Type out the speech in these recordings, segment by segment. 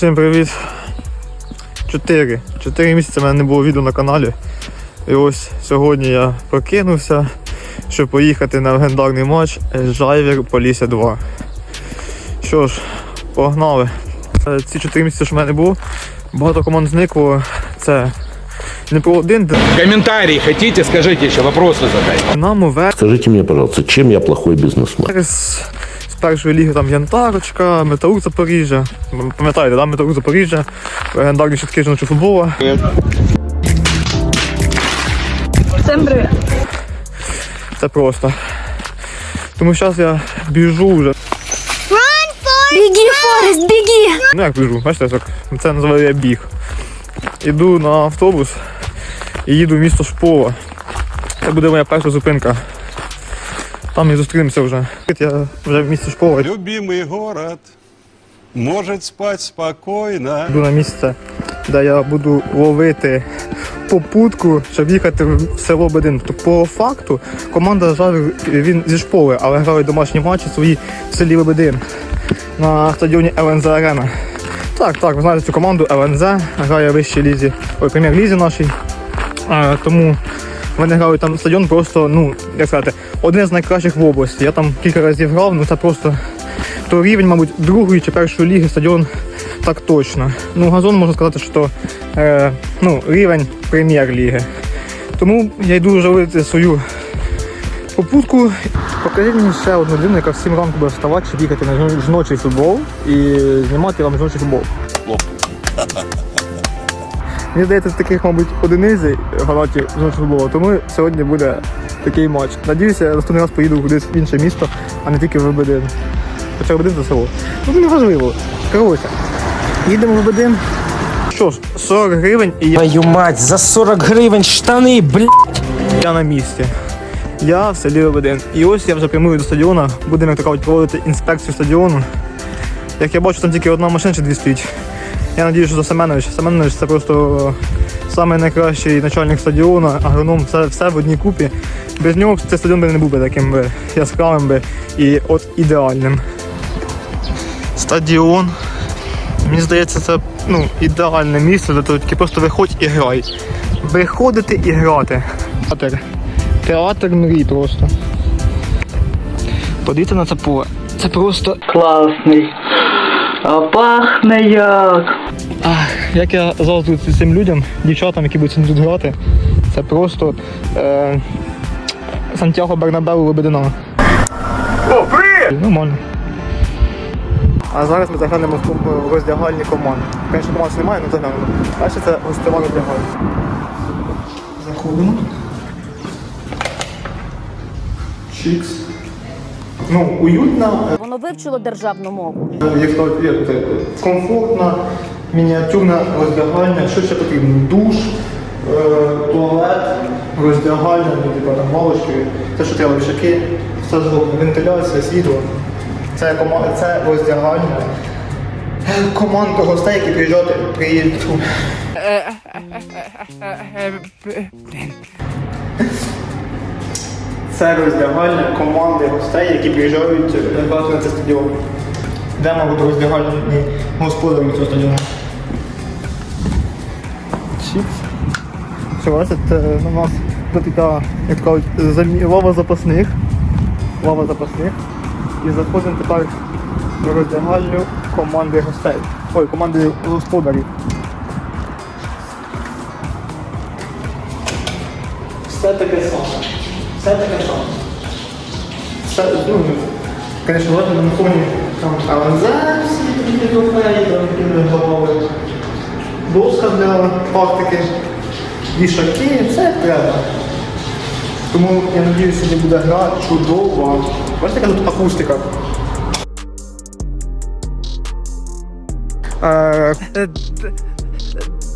Всім привіт. Чотири. Чотири місяці в мене не було відео на каналі. І ось сьогодні я прокинувся, щоб поїхати на легендарний матч Жайвер Полісся 2. Що ж, погнали. Е, Ці чотири місяці, що в мене було, багато команд зникло. Це не про один Комментарии хотите, скажите еще, вопросы задайте. Динамо, Верес, Скажите мне, пожалуйста, чем я плохой бизнесмен? з першої ліги там Янтарочка, Металург Запоріжжя. Пам'ятаєте, да? Металург Запоріжжя, легендарні щитки жіночого футболу. Всем привет. Це просто. Тому зараз я біжу вже. Беги, Форест, беги! Ну як біжу, бачите, так, це називаю я біг. Іду на автобус і їду в місто Шпола. Це буде моя перша зупинка. Там і зустрінемося вже. Я вже в місті Шпола. Любимый город может спать спокойно. Йду на місце, де я буду ловити попутку, щоб їхати в село Бедин. Тобто, по факту команда Жавір він зі школи, але грають домашні матчі свої в селі Лебедин на стадіоні ЛНЗ Арена. Так, так, ви знаєте цю команду ЛНЗ, грає в вищій лізі, ой, прем'єр-лізі нашій. А, тому вони грають там стадіон просто, ну, як сказати, один з найкращих в області. Я там кілька разів грав, ну це просто то рівень, мабуть, другої чи першої ліги стадіон так точно. Ну, газон можна сказати, що е, ну, рівень прем'єр-ліги. Тому я йду вже ловити свою попутку. Покажіть мені ще одну людину, яка в 7 ранку буде вставати, щоб їхати на жіно- жіночий футбол і знімати вам жіночий футбол. Мені здається, з таких, мабуть, фанатів жіночого футболу, тому сьогодні буде такий матч. Надіюся, я наступний раз поїду кудись в інше місто, а не тільки в Бедин. Хоча Бедин це село. Ну не важливо. Коротше, їдемо в Бедин. Що ж, 40 гривень і я, Твою мать, за 40 гривень штани, блядь. я на місці. Я в селі Лебедин. І ось я вже прямую до стадіону. Будемо, як то кажуть, проводити інспекцію стадіону. Як я бачу, там тільки одна машина чи дві стоїть. Я надію, що за Семенович. Семенович це просто самий найкращий начальник стадіону, агроном, все, все в одній купі. Без нього цей стадіон би не був би таким би яскравим би і от ідеальним. Стадіон. Мені здається, це ну, ідеальне місце, де тільки просто виходь і грай. Виходити і грати. Театр. Театр мрій просто. Подивіться на це поле. Це просто класний. А пахне як. Ах, як я завжди цим людям, дівчатам, які будуть тут грати, це просто е, Сантьяго Бернабеу Лебедина. О, привіт! Нормально. А зараз ми заглянемо в роздягальні команд. Звісно, команд немає, але заглянемо. Далі це гостьова роздягальня. Заходимо. Чікс. Ну, уютно, Воно вивчило державну мову. як то як це, комфортна, мініатюрна роздягальня, що ще потрібно? Душ, е, туалет, роздягальня, ну, типу там лавочки, це що треба вішаки, все зроблено, вентиляція, світло. Це, кома- це роздягальня. Е, Команда гостей, які приїжджають, приїдуть. Це роздягальня команди гостей, які приїжджають е, грати на цей стадіон. Де, мабуть, роздягальні господарі цього стадіону? Чіпс. Це у нас тут така, як кажуть, лава запасних. Лава запасних. І заходимо тепер до роздягальню команди гостей. Ой, команди господарів. Все таке саме. Все таке саме. Все, ну, Конечно, ладно, на фоні там всі такі трофеї, там які голови. Доска для практики, вішаки, все треба. Тому я надіюся, сьогодні буде гра чудова. Бачите, яка тут акустика? Е,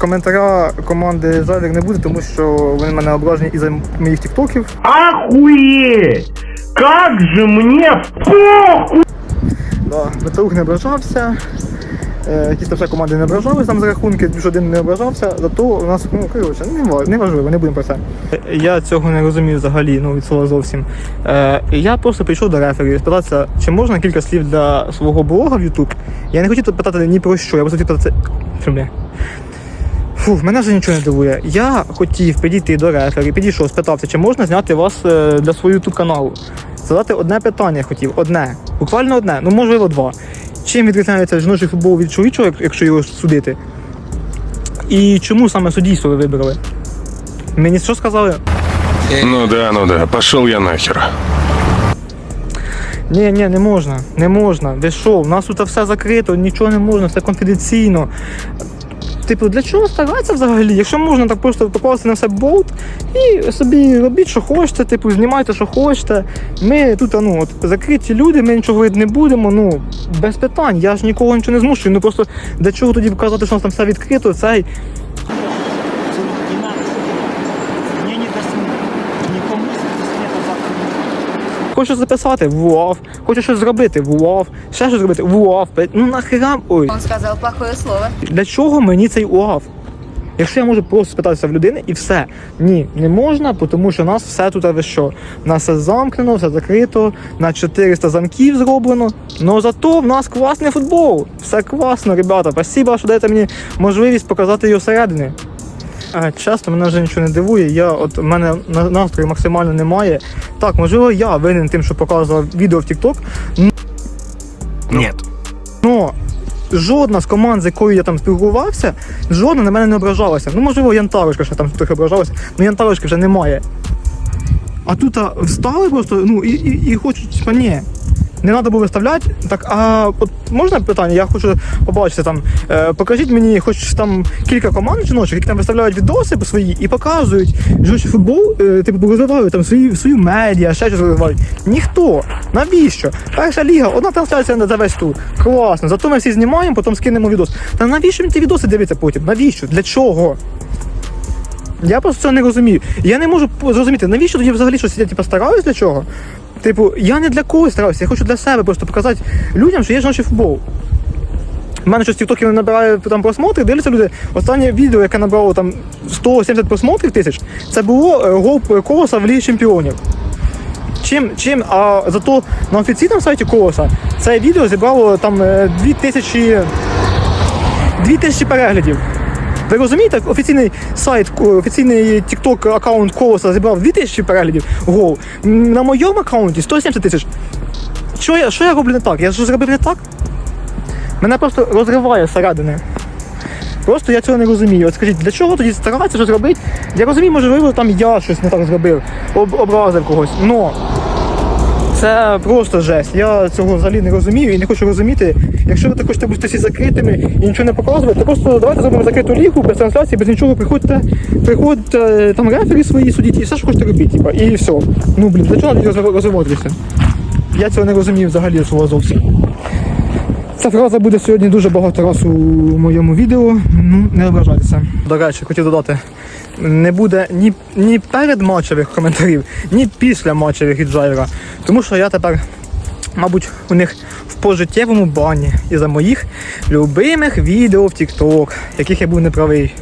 Коментаря команди Зайдер не буде, тому що вони мене ображені із моїх тіктоків. Охуеть! Как же мне похуй! Да, Металург не ображався. е, якісь там все команди не ображались там за рахунки, жоден не ображався, зато у нас, ну, коротше, не ва- не важливо, не будемо про це. Я цього не розумію взагалі, ну, від слова зовсім. Е, я просто прийшов до рефері спитатися, чи можна кілька слів для свого блога в YouTube. Я не хотів тут питати ні про що, я просто хотів питати. Фу, мене вже нічого не дивує. Я хотів підійти до рефері, підійшов, спитався, чи можна зняти вас е, для свого YouTube каналу. Задати одне питання хотів, одне. Буквально одне, ну можливо два. Чим відрізняється жіночий футбол від чоловічого, якщо його судити? І чому саме суддійство ви вибрали? Мені що сказали? Ну да, ну да, пошел я нахер. Ні, ні, не можна, не можна. Ви що, у нас тут все закрито, нічого не можна, все конфіденційно. Типу, для чого старатися взагалі? Якщо можна так просто покласти на все болт і собі робіть, що хочете, типу, знімайте, що хочете. Ми тут ну, от, закриті люди, ми нічого говорити не будемо. Ну, без питань. Я ж нікого нічого не змушую. Ну просто для чого тоді показати, що у нас там все відкрито, цей. Хочу записати ВУАВ, хочу щось зробити, ВУАВ, ще щось зробити, ВУАВ. Ну нахера. Ой. Он сказал плохое слово. Для чого мені цей УАВ? Якщо я можу просто спитатися в людини і все. Ні, не можна, тому що у нас все тут ви що? У нас все замкнено, все закрито, на 400 замків зроблено. Ну зато в нас класний футбол. Все класно, ребята. Спасибо, що даєте мені можливість показати його всередини. Чесно, мене вже нічого не дивує. Я от в мене на- настрою максимально немає. Так, можливо, я винен тим, що показував відео в TikTok. Ну, жодна з команд, з якою я там спілкувався, жодна на мене не ображалася. Ну, можливо, Янтарочка ще там трохи ображалася, але Янтарочки вже немає. А тут а, встали просто, ну і, і, і хочуть, ні. Не треба було виставляти. Так, а от можна питання? Я хочу побачити там. Е, покажіть мені хоч там кілька команд жіночих, які там виставляють відоси свої і показують жіночий футбол, е, типу розвивають там свої, свою медіа, ще щось розвивають. Ніхто. Навіщо? Перша ліга, одна трансляція за весь тур. Класно. Зато ми всі знімаємо, потім скинемо відос. Та навіщо він ті відоси дивиться потім? Навіщо? Для чого? Я просто цього не розумію. Я не можу зрозуміти, навіщо тоді взагалі щось я типу, стараюсь для чого? Типу, я не для когось стараюся, я хочу для себе просто показати людям, що є жіночий футбол. У мене щось тіктоків не набирає там просмотри, дивляться люди. Останнє відео, яке набрало там 170 просмотрів тисяч, це було е, гол колоса в Лігі Чемпіонів. Чим, чим, а зато на офіційному сайті колоса це відео зібрало там е, 2000, 2000 переглядів. Ви розумієте, офіційний сайт, офіційний TikTok аккаунт Колоса зібрав 2000 переглядів гол. На моєму аккаунті 170 тисяч. Що я, що я роблю не так? Я ж зробив не так? Мене просто розриває зсередини. Просто я цього не розумію. От скажіть, для чого тоді старатися щось робити? Я розумію, можливо, там я щось не так зробив, об, образив когось. Но це просто жесть. Я цього взагалі не розумію і не хочу розуміти. Якщо ви так хочете бути всі закритими і нічого не показувати, то просто давайте зробимо закриту лігу без трансляції, без нічого. Приходьте, приходьте там рефері свої судіть і все, що хочете робити. Типа, і все. Ну блін, для чого розвиватися? Я цього не розумію взагалі свого зовсім. Ця фраза буде сьогодні дуже багато раз у моєму відео. Ну, не ображайтеся. До речі, хотів додати. Не буде ні, ні перед матчевих коментарів, ні після матчевих від Джайра. Тому що я тепер, мабуть, у них в пожиттєвому бані із-за моїх любимих відео в TikTok, яких я був неправий.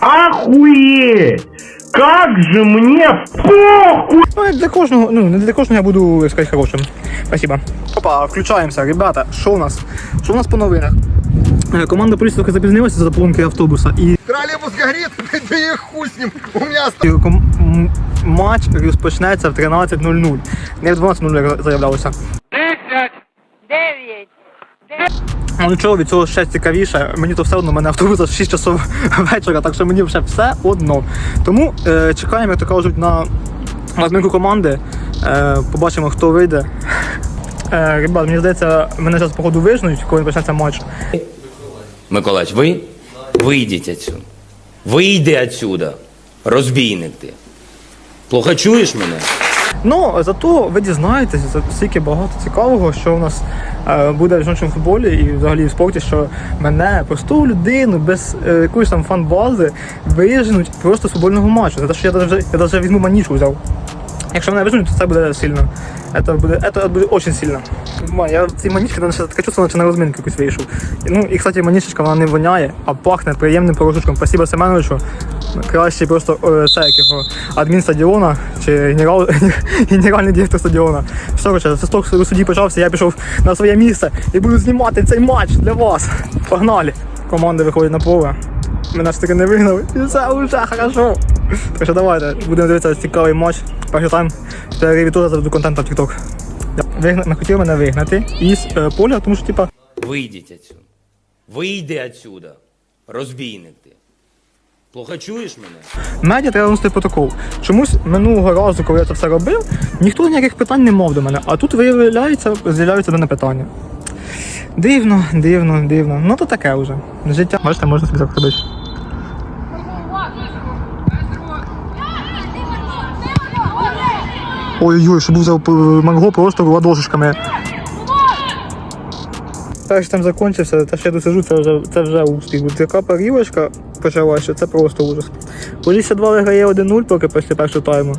Охуеть! Как же мне похуй! Ну, для кожного, ну, не для кожного я буду як сказати, хорошим. Спасибо. Опа, включаємося, ребята. Що у нас? Що у нас по новинах? Е, Команда поліції трохи запізнилася за поломки автобуса і Троллейбус горит, да и хуй с ним. У меня І ком- матч розпочнеться в 13.00. Не в 12.00, як заявлялося. 10, 9, Ну нічого, від цього ще цікавіше. Мені то все одно, у мене автобус аж 6 часов вечора, так що мені вже все одно. Тому е, чекаємо, як то кажуть, на розмінку команди. Е, побачимо, хто вийде. Е, ребят, мені здається, мене зараз походу вижнуть, коли почнеться матч. Миколач, ви вийдіть отсюда. Вийди отсюда, розбійник ти. Плохо чуєш мене? Ну, зато ви дізнаєтесь за стільки багато цікавого, що у нас е, буде в жіночому футболі і взагалі в спорті, що мене, просту людину, без е, якоїсь там фан-бази, виженуть просто з футбольного матчу. За те, що я навіть, візьму манічку взяв. Якщо мене виженуть, то це буде сильно. Це буде, це буде дуже сильно. Я в цій манічці таке чувство, наче на розминку якусь вийшов. Ну і, кстати, манічечка вона не воняє, а пахне приємним порошочком. Спасибо Семеновичу. Краще просто е, це як адмін стадіона чи генерал, генеральний директор стадіона. Все, короче, свисток у суді почався, я пішов на своє місце і буду знімати цей матч для вас. Погнали! Команда виходить на поле. Мене ж таки не вигнали. І все вже хорошо. Так що давайте, будемо дивитися цікавий матч. Перший тайм. Перериві теж заведу контент на TikTok. Вигна... Не хотіли мене вигнати із е, поля, тому що типа Вийдіть отсюда. Вийди отсюда. Розбійник ти. Плохо чуєш мене? медіа треба носити протокол. Чомусь минулого разу, коли я це все робив, ніхто ніяких питань не мав до мене. А тут виявляється, з'являються до мене питання. Дивно, дивно, дивно. Ну то таке вже. Життя. Бачите, можна собі так робити. Ой-ой, що був за Марго просто ладошечками. Перший там закінчився, що я досижу, це вже, це вже успіх. Така парівочка почалася, це просто ужас. Полісся 2 виграє 1-0 поки після першого тайму.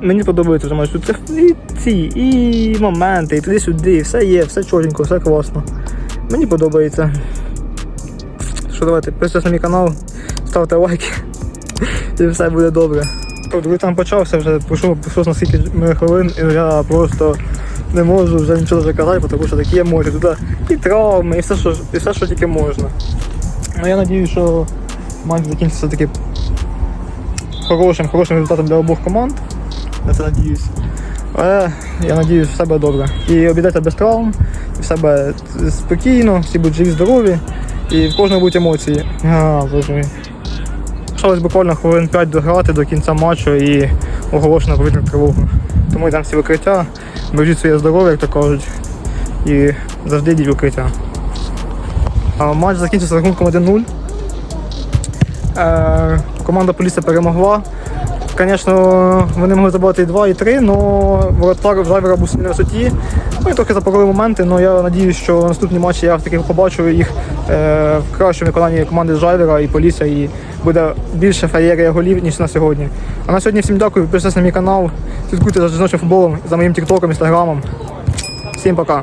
Мені подобається вже матч. І ці, і моменти, і туди-сюди, все є, все чорненько, все класно. Мені подобається. Що давайте, підписуйтесь на мій канал, ставте лайки, і все буде добре. Коли там почався, вже пройшов на скільки хвилин, і я просто не можу вже нічого вже казати, тому що такі емоції. Туди і травми, і все, що, і все, що тільки можна. Ну я сподіваюся, що матч закінчиться таки хорошим, хорошим результатом для обох команд. Я це надіюсь. Але я надіюсь, все буде добре. І обійдете без травм, і все буде спокійно, всі будуть живі, здорові, і в кожного будуть емоції. А, боже. Залишилось буквально хвилин 5 дограти до кінця матчу і оголошено повітряну тривогу. Тому йдемо всі викриття, бережіть своє здоров'я, як то кажуть, і завжди йдіть викриття. матч закінчився рахунком 1-0. Е, команда Полісся перемогла. Звісно, вони могли забувати і 2, і 3, але воротар в Жайвера був на висоті. І трохи запорили моменти, але я сподіваюся, що наступні матчі я таки побачу їх е, в кращому виконанні команди Жайвера і Полісся, і буде більше феєрія голів, ніж на сьогодні. А на сьогодні всім дякую, підписуйтесь на мій канал, слідкуйте за жіночим футболом, за моїм тіктоком, інстаграмом. Всім пока.